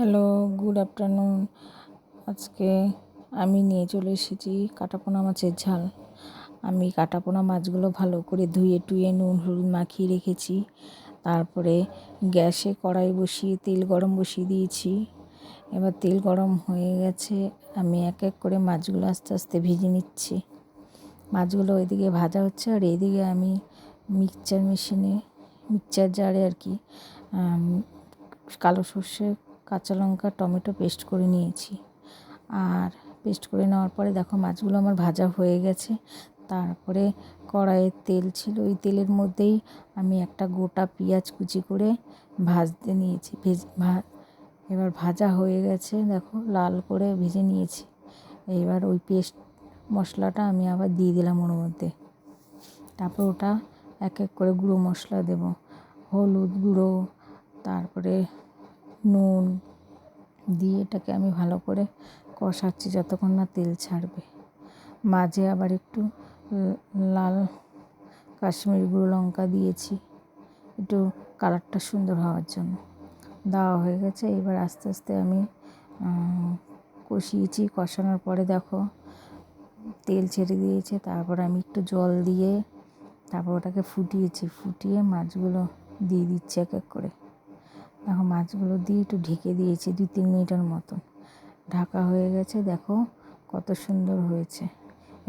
Hello good afternoon আজকে আমি নিয়ে চলে এসেছি কাটাপোনা মাছের ঝাল। আমি কাটাপোনা মাছগুলো ভালো করে ধুয়ে টুয়ে নুন, হলুদ মাখিয়ে রেখেছি। তারপরে গ্যাসে কড়াই বসিয়ে তেল গরম বসিয়ে দিয়েছি। এবার তেল গরম হয়ে গেছে, আমি এক এক করে মাছগুলো আস্তে আস্তে ভেজে নিচ্ছি। মাছগুলো ওইদিকে ভাজা হচ্ছে আর এইদিকে আমি মিক্সচার মেশিনে মিক্সচার জারে আর কি কালো সর্ষে কাঁচা লঙ্কা, টমেটো পেস্ট করে নিয়েছি। আর পেস্ট করে নেওয়ার পরে দেখো মাছগুলো আমার ভাজা হয়ে গেছে। তারপরে কড়াইয়ের তেল ছিল, ওই তেলের মধ্যেই আমি একটা গোটা পেঁয়াজ কুচি করে ভাজতে নিয়েছি। ভেজ এবার ভাজা হয়ে গেছে, দেখো লাল করে ভেজে নিয়েছি। এবার ওই পেস্ট মশলাটা আমি আবার দিয়ে দিলাম ওর মধ্যে। তারপর ওটা এক এক করে গুঁড়ো মশলা দেব, হলুদ গুঁড়ো, তারপরে নুন দিয়ে এটাকে আমি ভালো করে কষাচ্ছি যতক্ষণ না তেল ছাড়বে। মাঝে আবার একটু লাল কাশ্মীরি গুঁড়ো লঙ্কা দিয়েছি। একটু কালারটা সুন্দর হওয়ার জন্য। দেওয়া হয়ে গেছে। এবার আস্তে আস্তে আমি কষিয়েছি। কষানোর পরে দেখো, তেল ছেড়ে দিয়েছে। তারপর আমি একটু জল দিয়ে তারপর ওটাকে ফুটিয়েছি। ফুটিয়ে মাছগুলো দিয়ে দিচ্ছি এক এক করে। মাছগুলো দিয়ে একটু ঢেকে দিয়েছি দুই, তিন মিনিটের মতন। ঢাকা হয়ে গেছে, দেখো কত সুন্দর হয়েছে।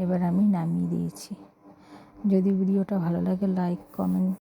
এবার আমি নামিয়ে দিয়েছি। যদি ভিডিওটা ভালো লাগে লাইক কমেন্ট